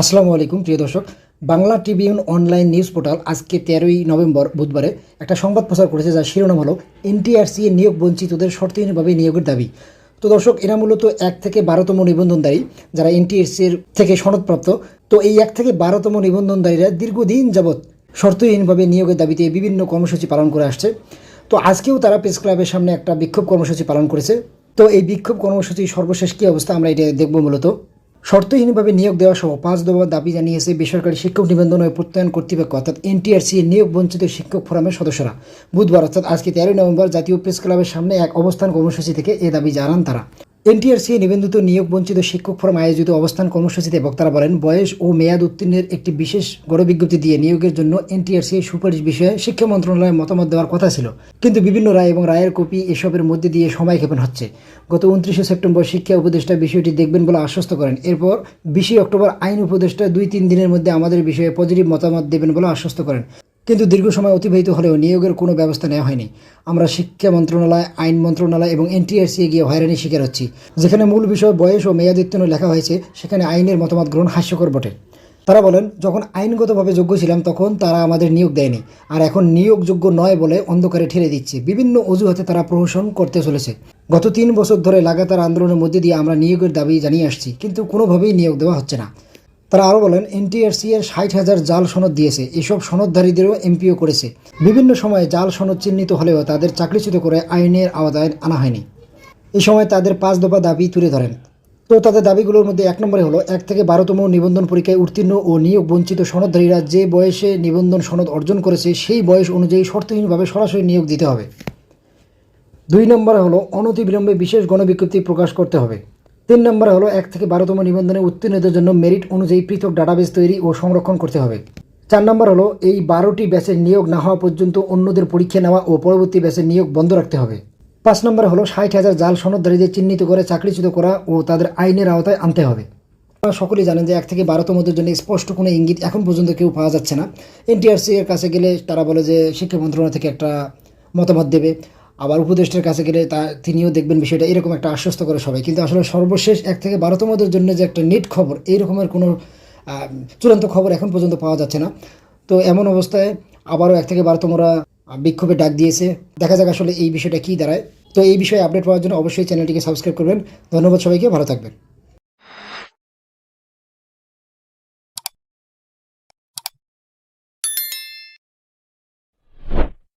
আসসালামু আলাইকুম, প্রিয় দর্শক। Bangla Tribune online news portal আজকে তেরোই নভেম্বর, বুধবারে একটা সংবাদ প্রচার করেছে যার শিরোনাম হলো, এনটিআরসি এর নিয়োগ বঞ্চিতদের শর্তহীনভাবে নিয়োগের দাবি। তো দর্শক, এরা মূলত এক থেকে বারোতম নিবন্ধনদারী যারা এনটিআরসি এর থেকে সনদপ্রাপ্ত। তো এই এক থেকে বারোতম নিবন্ধনদারীরা দীর্ঘদিন যাবৎ শর্তহীনভাবে নিয়োগের দাবিতে বিভিন্ন কর্মসূচি পালন করে আসছে। তো আজকেও তারা প্রেস ক্লাবের সামনে একটা বিক্ষোভ কর্মসূচি পালন করেছে। তো এই বিক্ষোভ কর্মসূচির সর্বশেষ কী অবস্থা আমরা এটা দেখব মূলত। শর্তহীনভাবে নিয়োগ দেওয়া সহ পাঁচ দফা দাবি জানিয়েছে বেসরকারি শিক্ষক নিবন্ধন ও প্রত্যয়ন কর্তৃপক্ষ, অর্থাৎ এনটিআরসি নিয়োগ বঞ্চিত শিক্ষক ফোরামের সদস্যরা। বুধবার, অর্থাৎ আজকে তেরোই নভেম্বর, জাতীয় প্রেস ক্লাবের সামনে এক অবস্থান কর্মসূচি থেকে এ দাবি জানান তারা। এনটিআরসি নিবন্ধিত নিয়োগ বঞ্চিত শিক্ষক ফোরাম আয়োজিত অবস্থান কর্মসূচিতে বক্তারা বলেন, বয়স ও মেয়াদ উত্তীর্ণের একটি বিশেষ গণবিজ্ঞপ্তি দিয়ে নিয়োগের জন্য এনটিআরসি সুপারিশ বিষয়ে শিক্ষা মন্ত্রণালয়ে মতামত দেওয়ার কথা ছিল। কিন্তু বিভিন্ন রায় এবং রায়ের কপি এসবের মধ্যে দিয়ে সময় ক্ষেপণ হচ্ছে। গত উনত্রিশে সেপ্টেম্বর শিক্ষা উপদেষ্টা বিষয়টি দেখবেন বলে আশ্বস্ত করেন। এরপর বিশে অক্টোবর আইন উপদেষ্টা দুই তিন দিনের মধ্যে আমাদের বিষয়ে পজিটিভ মতামত দেবেন বলে আশ্বস্ত করেন। কিন্তু দীর্ঘ সময় অতিবাহিত হলেও নিয়োগের কোনো ব্যবস্থা নেওয়া হয়নি। আমরা শিক্ষা মন্ত্রণালয়, আইন মন্ত্রণালয় এবং এনটিআরসি গিয়ে হয়রানির শিকার হচ্ছি, যেখানে মূল বিষয় বয়স ও মেয়াদোত্তীর্ণ লেখা হয়েছে, সেখানে আইনের মতামত গ্রহণ হাস্যকর বটে। তারা বলেন, যখন আইনগতভাবে যোগ্য ছিলাম, তখন তারা আমাদের নিয়োগ দেয়নি, আর এখন নিয়োগযোগ্য নয় বলে অন্ধকারে ঠেলে দিচ্ছে। বিভিন্ন অজুহাতে তারা প্রহসন করতে চলেছে। গত তিন বছর ধরে লাগাতার আন্দোলনের মধ্যে দিয়ে আমরা নিয়োগের দাবি জানিয়ে আসছি, কিন্তু কোনোভাবেই নিয়োগ দেওয়া হচ্ছে না। তারা আরও বলেন, এনটিআরসি এর ষাট হাজার জাল সনদ দিয়েছে। এসব সনদধারীদেরও এমপিও করেছে। বিভিন্ন সময়ে জাল সনদ চিহ্নিত হলেও তাদের চাকরিচ্যুত করে আইনের আওতায় আনা হয়নি। এই সময় তাদের পাঁচ দফা দাবি তুলে ধরেন। তো তাদের দাবিগুলোর মধ্যে এক নম্বরে হলো, এক থেকে বারোতম নিবন্ধন পরীক্ষায় উত্তীর্ণ ও নিয়োগ বঞ্চিত সনদধারীরা যে বয়সে নিবন্ধন সনদ অর্জন করেছে, সেই বয়স অনুযায়ী শর্তহীনভাবে সরাসরি নিয়োগ দিতে হবে। দুই নম্বরে হলো, অনতিবিলম্বে বিশেষ গণবিজ্ঞপ্তি প্রকাশ করতে হবে। তিন নম্বরে হলো এক থেকে বারোতম নিবন্ধনে উত্তীর্ণদের জন্য মেরিট অনুযায়ী পৃথক ডাটাবেস তৈরি ও সংরক্ষণ করতে হবে। চার নম্বর হলো এই বারোটি ব্যাচের নিয়োগ না হওয়া পর্যন্ত অন্যদের পরীক্ষা নেওয়া ও পরবর্তী ব্যাচের নিয়োগ বন্ধ রাখতে হবে। পাঁচ নম্বর হলো ষাট হাজার জাল সনদধারীদের চিহ্নিত করে চাকরিচ্যুত করা ও তাদের আইনের আওতায় আনতে হবে। আপনারা সকলেই জানেন যে এক থেকে বারোতমদের জন্য স্পষ্ট কোনো ইঙ্গিত এখন পর্যন্ত কেউ পাওয়া যাচ্ছে না। এনটিআরসি এর কাছে গেলে তারা বলে যে শিক্ষা মন্ত্রণালয় থেকে একটা মতামত দেবে। আবার উপদেষ্টার কাছে গেলে তা তিনিও দেখবেন বিষয়টা এরকম একটা আশ্বস্ত করে সবাই। কিন্তু আসলে সর্বশেষ এক থেকে বারোতমদের জন্য যে একটা নেট খবর, এই রকমের কোনো চূড়ান্ত খবর এখন পর্যন্ত পাওয়া যাচ্ছে না। তো এমন অবস্থায় আবারও এক থেকে বারোতমরা বিক্ষোভে ডাক দিয়েছে। দেখা যাক আসলে এই বিষয়টা কী দাঁড়ায়। তো এই বিষয়ে আপডেট পাওয়ার জন্য অবশ্যই চ্যানেলটিকে সাবস্ক্রাইব করবেন। ধন্যবাদ সবাইকে, ভালো থাকবেন।